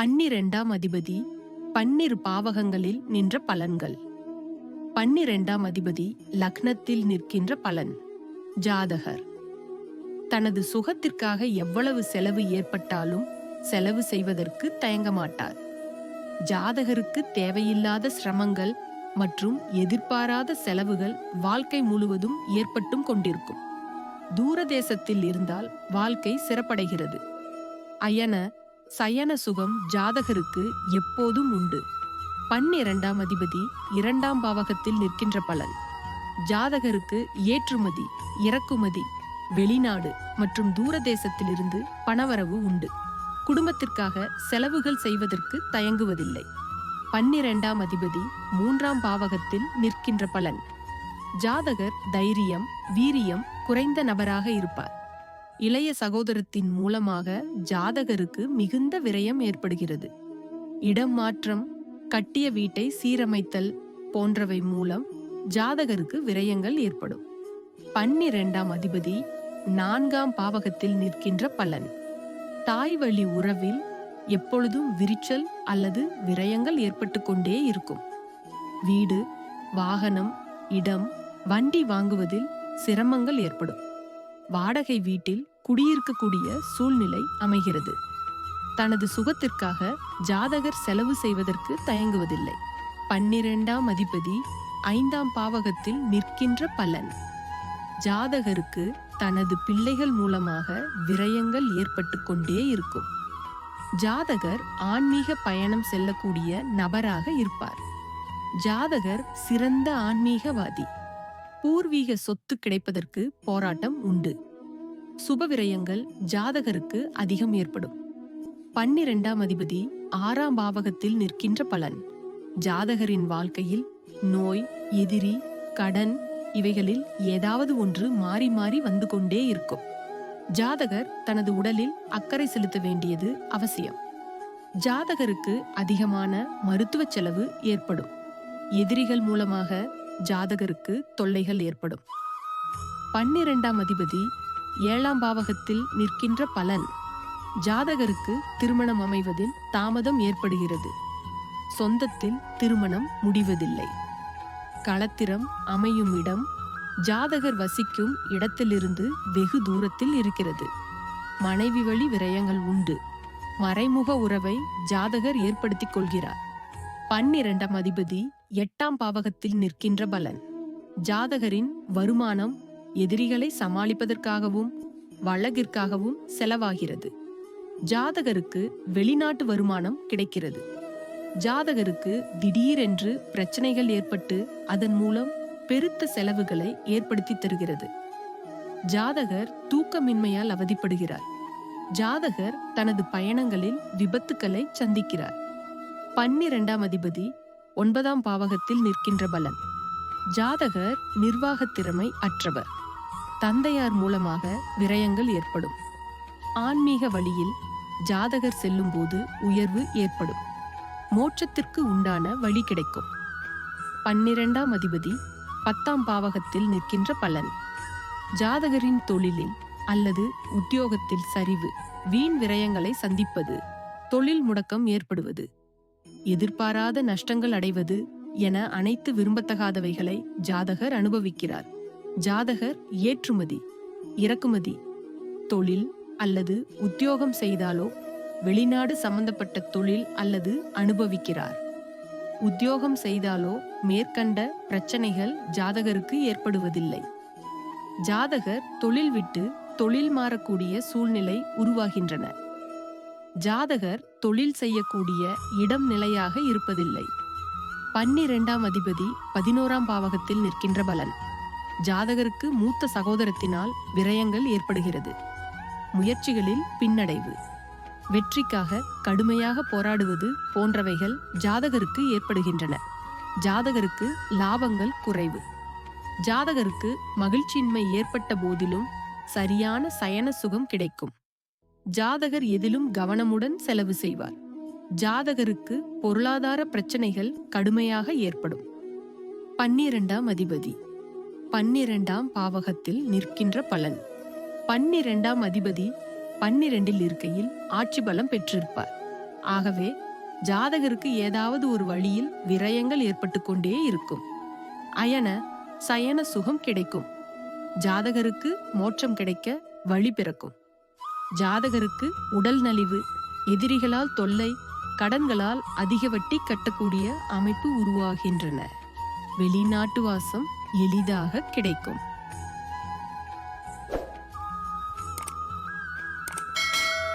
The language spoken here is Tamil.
பன்னிரெண்டாம் அதிபதி பன்னிரு பாவகங்களில் நின்ற பலன்கள். பன்னிரெண்டாம் அதிபதி லக்னத்தில் நிற்கின்ற பலன். ஜாதகர். தனது சுகத்திற்காக எவ்வளவு செலவு ஏற்பட்டாலும் செலவு செய்வதற்கு தயங்க மாட்டார். ஜாதகருக்கு தேவையில்லாத சிரமங்கள் மற்றும் எதிர்பாராத செலவுகள் வாழ்க்கை முழுவதும் ஏற்பட்டும் கொண்டிருக்கும். தூரதேசத்தில் இருந்தால் வாழ்க்கை சிறப்படைகிறது. அயன சயன சுகம் ஜாதகருக்கு எப்போதும் உண்டு. பன்னிரண்டாம் அதிபதி இரண்டாம் பாவகத்தில் நிற்கின்ற பலன். ஜாதகருக்கு ஏற்றுமதி இறக்குமதி வெளிநாடு மற்றும் தூரதேசத்திலிருந்து பணவரவு உண்டு. குடும்பத்திற்காக செலவுகள் செய்வதற்கு தயங்குவதில்லை. பன்னிரெண்டாம் அதிபதி மூன்றாம் பாவகத்தில் நிற்கின்ற பலன். ஜாதகர் தைரியம் வீரியம் குறைந்த நபராக இருப்பார். இளைய சகோதரத்தின் மூலமாக ஜாதகருக்கு மிகுந்த விரயம் ஏற்படுகிறது. இடம் மாற்றம் கட்டிய வீட்டை சீரமைத்தல் போன்றவை மூலம் ஜாதகருக்கு விரயங்கள் ஏற்படும். பன்னிரெண்டாம் அதிபதி நான்காம் பாவகத்தில் நிற்கின்ற பலன். தாய் வழி உறவில் எப்பொழுதும் விரிச்சல் அல்லது விரயங்கள் ஏற்பட்டு கொண்டே இருக்கும். வீடு வாகனம் இடம் வண்டி வாங்குவதில் சிரமங்கள் ஏற்படும். வாடகை வீட்டில் குடியிருக்கக்கூடிய சூழ்நிலை அமைகிறது. தனது சுகத்திற்காக ஜாதகர் செலவு செய்வதற்கு தயங்குவதில்லை. பன்னிரெண்டாம் அதிபதி ஐந்தாம் பாவகத்தில் நிற்கின்ற பலன். ஜாதகருக்கு தனது பிள்ளைகள் மூலமாக விரயங்கள் ஏற்பட்டு கொண்டே இருக்கும். ஜாதகர் ஆன்மீக பயணம் செல்லக்கூடிய நபராக இருப்பார். ஜாதகர் சிறந்த ஆன்மீகவாதி. பூர்வீக சொத்து கிடைப்பதற்கு போராட்டம் உண்டு. சுப விரயங்கள் ஜாதகருக்கு அதிகம் ஏற்படும். பன்னிரெண்டாம் அதிபதி ஆறாம் பாவகத்தில் நிற்கின்ற பலன். ஜாதகரின் வாழ்க்கையில் நோய் எதிரி கடன் இவைகளில் ஏதாவது ஒன்று மாறி மாறி வந்து கொண்டே இருக்கும். ஜாதகர் தனது உடலில் அக்கறை செலுத்த வேண்டியது அவசியம். ஜாதகருக்கு அதிகமான மருத்துவ செலவு ஏற்படும். எதிரிகள் மூலமாக ஜாதகருக்கு தொல்லைகள் ஏற்படும். பன்னிரெண்டாம் அதிபதி ஏழாம் பாவகத்தில் நிற்கின்ற பலன். ஜாதகருக்கு திருமணம் அமைவதில் தாமதம் ஏற்படுகிறது. சொந்தத்தில் திருமணம் முடிவதில்லை. களத்திரம் அமையும் இடம் ஜாதகர் வசிக்கும் இடத்திலிருந்து வெகு தூரத்தில் இருக்கிறது. மனைவி வழி விரயங்கள் உண்டு. மறைமுக உறவை ஜாதகர் ஏற்படுத்திக் கொள்கிறார். பன்னிரண்டாம் அதிபதி எட்டாம் பாவகத்தில் நிற்கின்ற பலன். ஜாதகரின் வருமானம் எதிரிகளை சமாளிப்பதற்காகவும் வழக்கிற்காகவும் செலவாகிறது. ஜாதகருக்கு வெளிநாட்டு வருமானம் கிடைக்கிறது. ஜாதகருக்கு திடீரென்று பிரச்சனைகள் ஏற்பட்டு அதன் மூலம் பெருத்த செலவுகளை ஏற்படுத்தி தருகிறது. ஜாதகர் தூக்கமின்மையால் அவதிப்படுகிறார். ஜாதகர் தனது பயணங்களில் விபத்துக்களை சந்திக்கிறார். பன்னிரெண்டாம் அதிபதி ஒன்பதாம் பாவகத்தில் நிற்கின்ற பலன். ஜாதகர் நிர்வாகத் திறமை அற்றவர். தந்தையார் மூலமாக விரயங்கள் ஏற்படும். ஆன்மீக வழியில் ஜாதகர் செல்லும்போது உயர்வு ஏற்படும். மோட்சத்திற்கு உண்டான வழி கிடைக்கும். பன்னிரெண்டாம் அதிபதி பத்தாம் பாவகத்தில் நிற்கின்ற பலன். ஜாதகரின் தொழிலில் அல்லது உத்தியோகத்தில் சரிவு வீண் விரயங்களை சந்திப்பது தொழில் முடக்கம் ஏற்படுவது. எதிர்பாராத நஷ்டங்கள் அடைவது என அனைத்து விரும்பத்தகாதவைகளை ஜாதகர் அனுபவிக்கிறார். ஜாதகர் ஏற்றுமதி இறக்குமதி தொழில் அல்லது உத்தியோகம் செய்தாலோ வெளிநாடு சம்பந்தப்பட்ட தொழில் அல்லது அனுபவிக்கிறார். உத்தியோகம் செய்தாலோ மேற்கண்ட பிரச்சனைகள் ஜாதகருக்கு ஏற்படுவதில்லை. ஜாதகர் தொழில் விட்டு தொழில் மாறக்கூடிய சூழ்நிலை உருவாகின்றன. ஜாதகர் தொழில் செய்யக்கூடிய இடம் நிலையாக இருப்பதில்லை. பன்னிரெண்டாம் அதிபதி பதினோராம் பாவகத்தில் நிற்கின்ற பலன். ஜாதகருக்கு மூத்த சகோதரத்தினால் விரயங்கள் ஏற்படுகிறது. முயற்சிகளில் பின்னடைவு. வெற்றிக்காக கடுமையாக போராடுவது போன்றவைகள் ஜாதகருக்கு ஏற்படுகின்றன. ஜாதகருக்கு லாபங்கள் குறைவு. ஜாதகருக்கு மகிழ்ச்சியின்மை ஏற்பட்ட போதிலும் சரியான சயன சுகம் கிடைக்கும். ஜாதகர் எதிலும் கவனமுடன் செலவு செய்வார். ஜாதகருக்கு பொருளாதார பிரச்சனைகள் கடுமையாக ஏற்படும். பன்னிரண்டாம் அதிபதி. பன்னிரண்டாம் பாவகத்தில் நிற்கின்ற பலன். பன்னிரண்டாம் அதிபதி பன்னிரண்டில் இருக்கையில் ஆட்சி பலம் பெற்றிருப்பார். ஆகவே ஜாதகருக்கு ஏதாவது ஒரு வழியில் விரயங்கள் ஏற்பட்டு கொண்டே இருக்கும். அயன சயன சுகம் கிடைக்கும். ஜாதகருக்கு மோட்சம் கிடைக்க வழி பிறக்கும். ஜாதகருக்கு உடல் நலிவு எதிரிகளால் தொல்லை கடன்களால் அதிக வட்டி கட்டக்கூடிய அமைப்பு உருவாகின்றன. வெளிநாட்டு வாசம் எளிதாக கிடைக்கும்.